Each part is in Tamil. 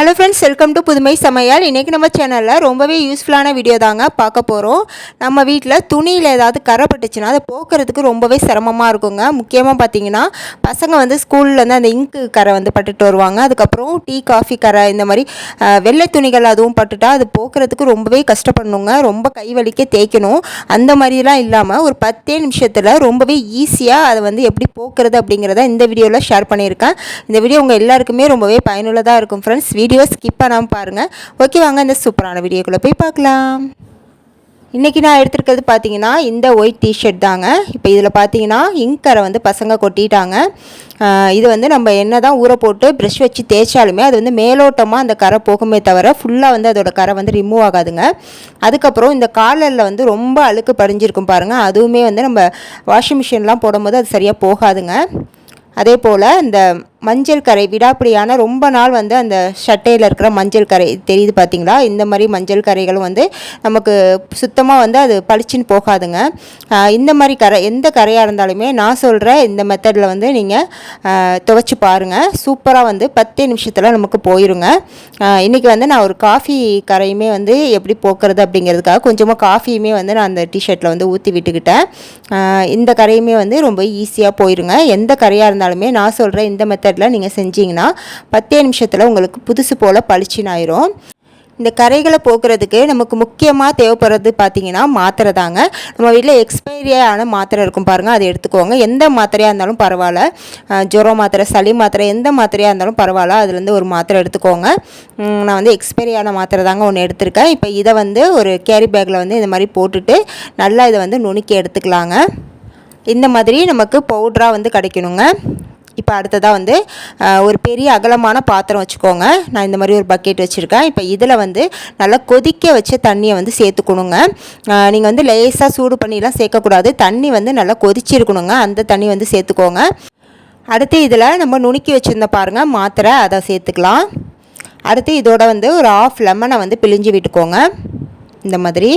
ஹலோ ஃப்ரெண்ட்ஸ் வெல்கம் டு புதுமை சமையல். இன்றைக்கி நம்ம சேனலில் ரொம்பவே யூஸ்ஃபுல்லான வீடியோ தாங்க பார்க்க போகிறோம் நம்ம வீட்டில் துணியில் ஏதாவது கரைப்பட்டுச்சுன்னா அதை போக்குறதுக்கு ரொம்பவே சிரமமாக இருக்குங்க. முக்கியமாக பார்த்தீங்கன்னா பசங்க வந்து ஸ்கூல்லேருந்து அந்த இங்கு கரை வந்து பட்டுட்டு வருவாங்க. அதுக்கப்புறம் டீ காஃபி கரை இந்த மாதிரி வெள்ளை துணிகள் அதுவும் பட்டுட்டா அது போக்குறதுக்கு ரொம்பவே கஷ்டப்படணுங்க. ரொம்ப கை வலிக்க தேய்க்கணும். அந்த மாதிரிலாம் இல்லாமல் ஒரு பத்தே நிமிஷத்தில் ரொம்பவே ஈஸியாக அதை வந்து எப்படி போக்குறது அப்படிங்கிறத இந்த வீடியோவில் ஷேர் பண்ணியிருக்கேன். இந்த வீடியோ உங்கள் எல்லாருக்குமே ரொம்பவே பயனுள்ளதாக இருக்கும் ஃப்ரெண்ட்ஸ் வீடியோ ஸ்கிப் பண்ணாமல் பாருங்கள் ஓகே வாங்க இந்த சூப்பரான வீடியோக்குள்ளே போய் பார்க்கலாம். இன்றைக்கி நான் எடுத்திருக்கிறது பார்த்தீங்கன்னா இந்த ஒயிட் டிஷர்ட் தாங்க. இப்போ இதில் பார்த்தீங்கன்னா இங்கரை வந்து பசங்க கொட்டிட்டாங்க. இது வந்து நம்ம என்ன தான் ஊற போட்டு ப்ரெஷ் வச்சு தேய்ச்சாலுமே அது வந்து மேலோட்டமாக அந்த கரை போகுமே தவிர ஃபுல்லாக வந்து அதோட கரை வந்து ரிமூவ் ஆகாதுங்க. அதுக்கப்புறம் இந்த காலரில் வந்து ரொம்ப அழுக்கு படிஞ்சிருக்கும் பாருங்கள் அதுவுமே வந்து நம்ம வாஷிங் மிஷின்லாம் போடும்போது அது சரியாக போகாதுங்க. அதே போல் இந்த மஞ்சள் கரை விடாப்பிடியான ரொம்ப நாள் வந்து அந்த சட்டையில் இருக்கிற மஞ்சள் கரை தெரியுது பார்த்தீங்களா இந்த மாதிரி மஞ்சள் கரைகளும் வந்து நமக்கு சுத்தமாக வந்து அது பளிச்சுன்னு போகாதுங்க. இந்த மாதிரி கரை எந்த கரையாக இருந்தாலுமே நான் சொல்கிற இந்த மெத்தடில் வந்து நீங்கள் துவைச்சி பாருங்கள் சூப்பராக வந்து பத்தே நிமிஷத்தில் நமக்கு போயிருங்க. இன்றைக்கி வந்து நான் ஒரு காஃபி கரையுமே வந்து எப்படி போக்குறது அப்படிங்கிறதுக்காக கொஞ்சமாக காஃபியுமே வந்து நான் அந்த டிஷர்ட்டில் வந்து ஊற்றி விட்டுக்கிட்டேன். இந்த கரையுமே வந்து ரொம்ப ஈஸியாக போயிருங்க. எந்த கரையாக இருந்தாலுமே நான் சொல்கிற இந்த மெத்தட் மெத்தடில் நீங்கள் செஞ்சீங்கன்னா பத்தே நிமிஷத்தில் உங்களுக்கு புதுசு போல் பளிச்சின்னு ஆயிரும். இந்த கரைகளை போக்குறதுக்கு நமக்கு முக்கியமாக தேவைப்படுறது பார்த்தீங்கன்னா மாத்திரை தாங்க. நம்ம வீட்டில் எக்ஸ்பைரியான மாத்திரை இருக்கும் பாருங்கள் அதை எடுத்துக்கோங்க. எந்த மாத்திரையாக இருந்தாலும் பரவாயில்ல. ஜுரம் மாத்திரை சளி மாத்திரை எந்த மாத்திரையாக இருந்தாலும் பரவாயில்ல. அதுலேருந்து ஒரு மாத்திரை எடுத்துக்கோங்க. நான் வந்து எக்ஸ்பைரியான மாத்திரை தாங்க ஒன்று எடுத்திருக்கேன். இப்போ இதை வந்து ஒரு கேரி பேக்கில் வந்து இந்த மாதிரி போட்டுட்டு நல்லா இதை வந்து நுணுக்கி எடுத்துக்கலாங்க. இந்த மாதிரி நமக்கு பவுட்ராக வந்து கிடைக்கணுங்க. இப்போ அடுத்ததாக வந்து ஒரு பெரிய அகலமான பாத்திரம் வச்சுக்கோங்க. நான் இந்த மாதிரி ஒரு பக்கெட் வச்சுருக்கேன். இப்போ இதில் வந்து நல்லா கொதிக்க வச்ச தண்ணியை வந்து சேர்த்துக்கணுங்க. நீங்கள் வந்து லேசாக சூடு பண்ணிலாம் சேர்க்கக்கூடாது. தண்ணி வந்து நல்லா கொதிச்சிருக்கணுங்க. அந்த தண்ணி வந்து சேர்த்துக்கோங்க. அடுத்து இதில் நம்ம நுணுக்கி வச்சுருந்த பாருங்கள் மாத்திரை அதை சேர்த்துக்கலாம். அடுத்து இதோட வந்து ஒரு ஆஃப் லெமனை வந்து பிழிஞ்சு விட்டுக்கோங்க. இந்த மாதிரி.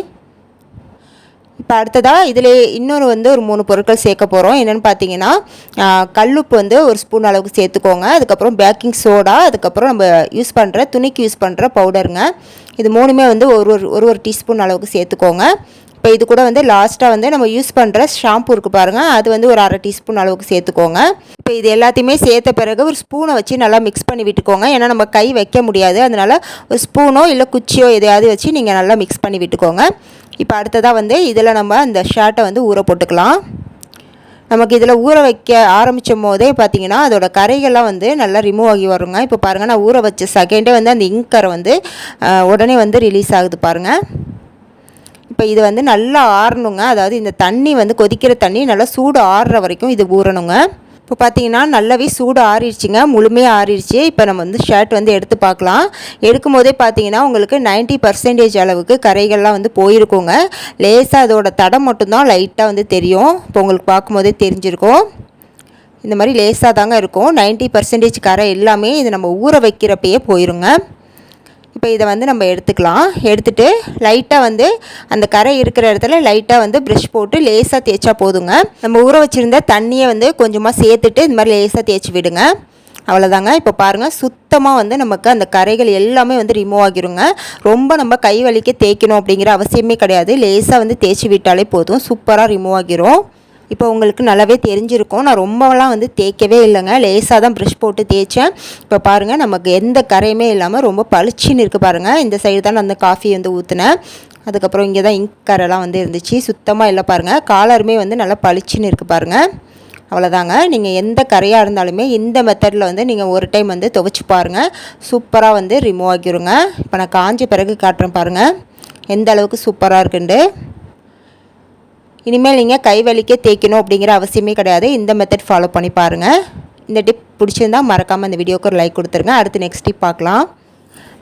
இப்போ அடுத்ததாக இதில் இன்னொரு வந்து ஒரு மூணு பொருட்கள் சேர்க்க போகிறோம் என்னென்னு பார்த்தீங்கன்னா கல்லுப்பு வந்து ஒரு ஸ்பூன் அளவுக்கு சேர்த்துக்கோங்க. அதுக்கப்புறம் பேக்கிங் சோடா அதுக்கப்புறம் நம்ம யூஸ் பண்ணுற துணிக்கு யூஸ் பண்ணுற பவுடருங்க. இது மூணுமே வந்து ஒரு ஒரு ஒரு ஒரு டீஸ்பூன் அளவுக்கு சேர்த்துக்கோங்க. இப்போ இது கூட வந்து லாஸ்ட்டாக வந்து நம்ம யூஸ் பண்ணுற ஷாம்பு இருக்குது பாருங்கள் அது வந்து ஒரு அரை டீஸ்பூன் அளவுக்கு சேர்த்துக்கோங்க. இப்போ இது எல்லாத்தையுமே சேர்த்த பிறகு ஒரு ஸ்பூனை வச்சு நல்லா மிக்ஸ் பண்ணி விட்டுக்கோங்க. ஏன்னா நம்ம கை வைக்க முடியாது. அதனால் ஒரு ஸ்பூனோ இல்லை குச்சியோ எதையாவது வச்சு நீங்கள் நல்லா மிக்ஸ் பண்ணி விட்டுக்கோங்க. இப்போ அடுத்ததாக வந்து இதில் நம்ம அந்த ஷர்ட்டை வந்து ஊற போட்டுக்கலாம். நமக்கு இதில் ஊற வைக்க ஆரம்பிச்சும் போதே பார்த்தீங்கன்னா அதோட கரைகள்லாம் வந்து நல்லா ரிமூவ் ஆகி வருங்க. இப்போ பாருங்கள் நான் ஊற வச்ச செகண்டே வந்து அந்த இங்கரை வந்து உடனே வந்து ரிலீஸ் ஆகுது பாருங்கள் இப்போ இது வந்து நல்லா ஆறணுங்க. அதாவது இந்த தண்ணி வந்து கொதிக்கிற தண்ணி நல்லா சூடு ஆறுற வரைக்கும் இது ஊறணுங்க. இப்போ பார்த்தீங்கன்னா நல்லாவே சூடு ஆறிடுச்சுங்க. முழுமையாக ஆறிடுச்சு. இப்போ நம்ம வந்து ஷர்ட் வந்து எடுத்து பார்க்கலாம் எடுக்கும் போதே பார்த்தீங்கன்னா உங்களுக்கு 90% பர்சன்டேஜ் அளவுக்கு கரைகள்லாம் வந்து போயிருக்குங்க. லேசாக அதோட தடம் மட்டும்தான் லைட்டாக வந்து தெரியும். இப்போ உங்களுக்கு பார்க்கும்போதே தெரிஞ்சிருக்கும். இந்த மாதிரி லேசாக தாங்க இருக்கும். 90% பர்சன்டேஜ் கரை எல்லாமே இது நம்ம ஊற வைக்கிறப்பயே போயிருங்க. இப்போ இதை வந்து நம்ம எடுத்துக்கலாம். எடுத்துட்டு லைட்டாக வந்து அந்த கரை இருக்கிற இடத்துல லைட்டாக வந்து ப்ரஷ் போட்டு லேசாக தேய்ச்சா போதுங்க. நம்ம ஊற வச்சுருந்த தண்ணியை வந்து கொஞ்சமாக சேர்த்துட்டு இந்த மாதிரி லேசாக தேய்ச்சி விடுங்க. அவ்வளோதாங்க இப்போ பாருங்கள் சுத்தமாக வந்து நமக்கு அந்த கரைகள் எல்லாமே வந்து ரிமூவ் ஆகிருங்க. ரொம்ப நம்ம கை வலிக்க தேய்க்கணும் அப்படிங்கிற அவசியமே கிடையாது. லேசாக வந்து தேய்ச்சி விட்டாலே போதும். சூப்பராக ரிமூவ் ஆகிரும். இப்போ உங்களுக்கு நல்லாவே தெரிஞ்சிருக்கும். நான் ரொம்பலாம் வந்து தேய்க்கவே இல்லைங்க. லேசாக தான் ப்ரஷ் போட்டு தேய்ச்சேன். இப்போ பாருங்கள் நமக்கு எந்த கரையுமே இல்லாமல் ரொம்ப பளிச்சுன்னு இருக்குது பாருங்கள் இந்த சைடு தான் நான் அந்த காஃபி வந்து ஊற்றுனேன் அதுக்கப்புறம் இங்கே தான் இங்க் கரைலாம் வந்து இருந்துச்சு. சுத்தமாக இல்லை பாருங்கள் காலருமே வந்து நல்லா பளிச்சுன்னு இருக்குது பாருங்கள் அவ்வளோதாங்க நீங்கள் எந்த கரையாக இருந்தாலுமே இந்த மெத்தடில் வந்து நீங்கள் ஒரு டைம் வந்து துவைச்சி பாருங்கள் சூப்பராக வந்து ரிமூவ் ஆக்கிடுங்க இப்போ நான் காஞ்ச பிறகு காட்டுறேன் பாருங்கள் எந்த அளவுக்கு சூப்பராக இருக்குன்ட்டு. இனிமேல் நீங்கள் கை வலிக்க தேய்க்கணும் அப்படிங்கிற அவசியமே கிடையாது. இந்த மெத்தட் ஃபாலோ பண்ணி பாருங்கள் இந்த டிப் பிடிச்சிருந்தா மறக்காமல் இந்த வீடியோக்கு ஒரு லைக் கொடுத்துருங்க. அடுத்து நெக்ஸ்ட் டிப் பார்க்கலாம்.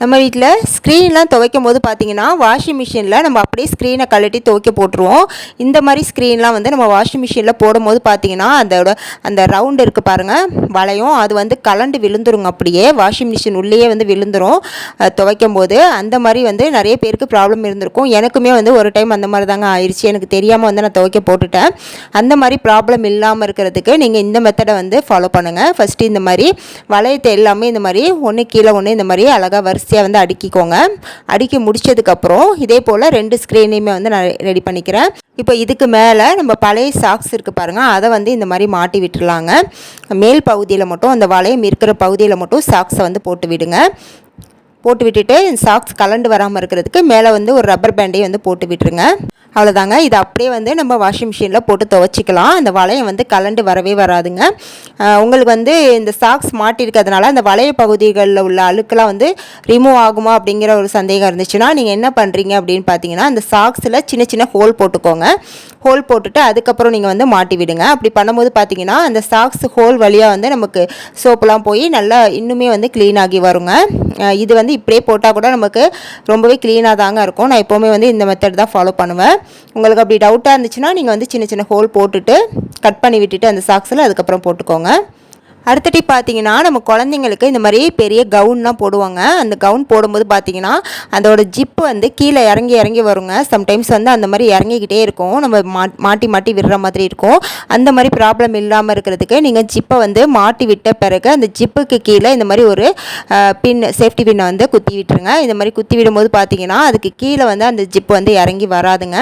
நம்ம வீட்டில் ஸ்க்ரீன்லாம் துவைக்கும் போது பார்த்தீங்கன்னா வாஷிங் மிஷினில் நம்ம அப்படியே ஸ்க்ரீனை கழட்டி துவைக்க போட்டுருவோம். இந்த மாதிரி ஸ்க்ரீன்லாம் வந்து நம்ம வாஷிங் மிஷினில் போடும்போது பார்த்தீங்கன்னா அதோட அந்த ரவுண்டு இருக்குது பாருங்கள் வளையம். அது வந்து கலண்டு விழுந்துருங்க அப்படியே. வாஷிங் மிஷின் உள்ளேயே வந்து விழுந்துரும். துவைக்கும் போது அந்த மாதிரி வந்து நிறைய பேருக்கு ப்ராப்ளம் இருந்திருக்கும். எனக்குமே வந்து ஒரு டைம் அந்த மாதிரி தாங்க ஆயிடுச்சு எனக்கு தெரியாமல் வந்து நான் துவைக்க போட்டுட்டேன். அந்த மாதிரி ப்ராப்ளம் இல்லாமல் இருக்கிறதுக்கு நீங்கள் இந்த மெத்தடை வந்து ஃபாலோ பண்ணுங்கள் ஃபஸ்ட்டு இந்த மாதிரி வளையத்தை எல்லாமே இந்த மாதிரி ஒன்று கீழே ஒன்று இந்த மாதிரி அழகாக ஈஸியாக வந்து அடுக்கிக்கோங்க. அடுக்கி முடிச்சதுக்கப்புறம் இதே போல் ரெண்டு ஸ்க்ரீனையுமே வந்து நான் ரெடி பண்ணிக்கிறேன். இப்போ இதுக்கு மேலே நம்ம பழைய சாக்ஸ் இருக்குது பாருங்கள் அதை வந்து இந்த மாதிரி மாட்டி விட்டுருலாங்க மேல் பகுதியில் மட்டும் அந்த வளையம் இருக்கிற பகுதியில் மட்டும் சாக்ஸை வந்து போட்டு விடுங்க. போட்டு விட்டுட்டு சாக்ஸ் கலண்டு வராமல் இருக்கிறதுக்கு மேலே வந்து ஒரு ரப்பர் பேண்டையும் வந்து போட்டு விட்டுருங்க. அவ்வளோதாங்க இது அப்படியே வந்து நம்ம வாஷிங் மிஷினில் போட்டு துவச்சிக்கலாம். அந்த வளையம் வந்து கலண்டு வரவே வராதுங்க. உங்களுக்கு வந்து இந்த சாக்ஸ் மாட்டிருக்கிறதுனால அந்த வளைய பகுதிகளில் உள்ள அழுக்கெல்லாம் வந்து ரிமூவ் ஆகுமா அப்படிங்கிற ஒரு சந்தேகம் இருந்துச்சுன்னா நீங்கள் என்ன பண்ணுறீங்க அப்படின்னு பார்த்தீங்கன்னா அந்த சாக்ஸில் சின்ன சின்ன ஹோல் போட்டுக்கோங்க. ஹோல் போட்டுட்டு அதுக்கப்புறம் நீங்கள் வந்து மாட்டி விடுங்க. அப்படி பண்ணும்போது பார்த்தீங்கன்னா அந்த சாக்ஸ் ஹோல் வழியாக வந்து நமக்கு சோப்பெல்லாம் போய் நல்லா இன்னுமே வந்து க்ளீன் ஆகி வருங்க. இது வந்து இப்படியே போட்டால் கூட நமக்கு ரொம்பவே க்ளீனாக தாங்க இருக்கும். நான் எப்போவுமே வந்து இந்த மெத்தட் தான் ஃபாலோ பண்ணுவேன். உங்களுக்கு அப்படி டவுட்டாக இருந்துச்சுன்னா நீங்கள் வந்து சின்ன சின்ன ஹோல் போட்டுட்டு கட் பண்ணி விட்டுட்டு அந்த சாக்ஸில் அதுக்கப்புறம் போட்டுக்கோங்க. அடுத்த டிப் பார்த்தீங்கன்னா நம்ம குழந்தைங்களுக்கு இந்த மாதிரி பெரிய கவுன்லாம் போடுவாங்க. அந்த கவுன் போடும்போது பார்த்தீங்கன்னா அதோட ஜிப்பு வந்து கீழே இறங்கி இறங்கி வருங்க. சம்டைம்ஸ் வந்து அந்த மாதிரி இறங்கிக்கிட்டே இருக்கும். நம்ம மா மாட்டி மாட்டி விடுற மாதிரி இருக்கும். அந்த மாதிரி ப்ராப்ளம் இல்லாமல் இருக்கிறதுக்கு நீங்கள் ஜிப்பை வந்து மாட்டி விட்ட பிறகு அந்த ஜிப்புக்கு கீழே இந்த மாதிரி ஒரு பின் சேஃப்டி பின்னை வந்து குத்தி விட்டுருங்க. இந்த மாதிரி குத்தி விடும்போது பார்த்தீங்கன்னா அதுக்கு கீழே வந்து அந்த ஜிப்பு வந்து இறங்கி வராதுங்க.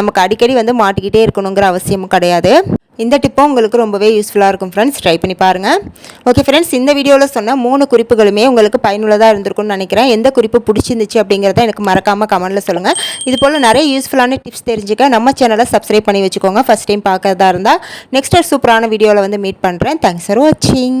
நமக்கு அடிக்கடி வந்து மாட்டிக்கிட்டே இருக்கணுங்கிற அவசியமும் கிடையாது. இந்த டிப்பும் உங்களுக்கு ரொம்பவே யூஸ்ஃபுல்லாக இருக்கும் ஃப்ரெண்ட்ஸ் ட்ரை பண்ணி பாருங்கள் ஓகே ஃப்ரெண்ட்ஸ் இந்த வீடியோவில் சொன்ன மூணு குறிப்புகளுமே உங்களுக்கு பயனுள்ளதாக இருந்திருக்கும்னு நினைக்கிறேன். எந்த குறிப்பு பிடிச்சிருந்துச்சு அப்படிங்கிறத எனக்கு மறக்காமல் கமெண்ட்டில் சொல்லுங்கள் இது போல் நிறைய யூஸ்ஃபுல்லான டிப்ஸ் தெரிஞ்சுக்க நம்ம சேனலை சப்ஸ்கிரைப் பண்ணி வச்சுக்கோங்க. ஃபஸ்ட் டைம் பார்க்குறதா இருந்தால் நெக்ஸ்ட் சூப்பரான வீடியோவில் வந்து மீட் பண்ணுறேன் தேங்க்ஸ் ஃபார் வாட்சிங்